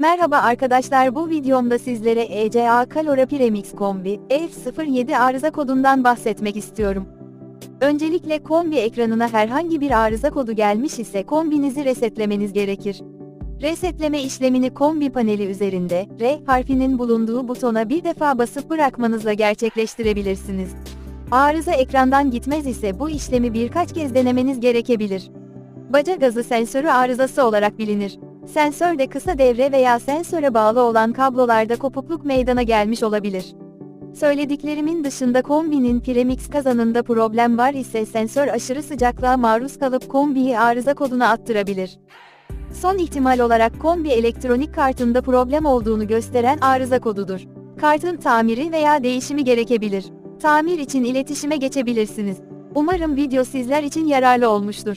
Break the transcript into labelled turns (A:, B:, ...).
A: Merhaba arkadaşlar bu videomda sizlere ECA Calora Premix Kombi F07 arıza kodundan bahsetmek istiyorum. Öncelikle kombi ekranına herhangi bir arıza kodu gelmiş ise kombinizi resetlemeniz gerekir. Resetleme işlemini kombi paneli üzerinde R harfinin bulunduğu butona bir defa basıp bırakmanızla gerçekleştirebilirsiniz. Arıza ekrandan gitmez ise bu işlemi birkaç kez denemeniz gerekebilir. Baca gazı sensörü arızası olarak bilinir. Sensörde kısa devre veya sensöre bağlı olan kablolarda kopukluk meydana gelmiş olabilir. Söylediklerimin dışında kombinin premix kazanında problem var ise sensör aşırı sıcaklığa maruz kalıp kombiyi arıza koduna attırabilir. Son ihtimal olarak kombi elektronik kartında problem olduğunu gösteren arıza kodudur. Kartın tamiri veya değişimi gerekebilir. Tamir için iletişime geçebilirsiniz. Umarım video sizler için yararlı olmuştur.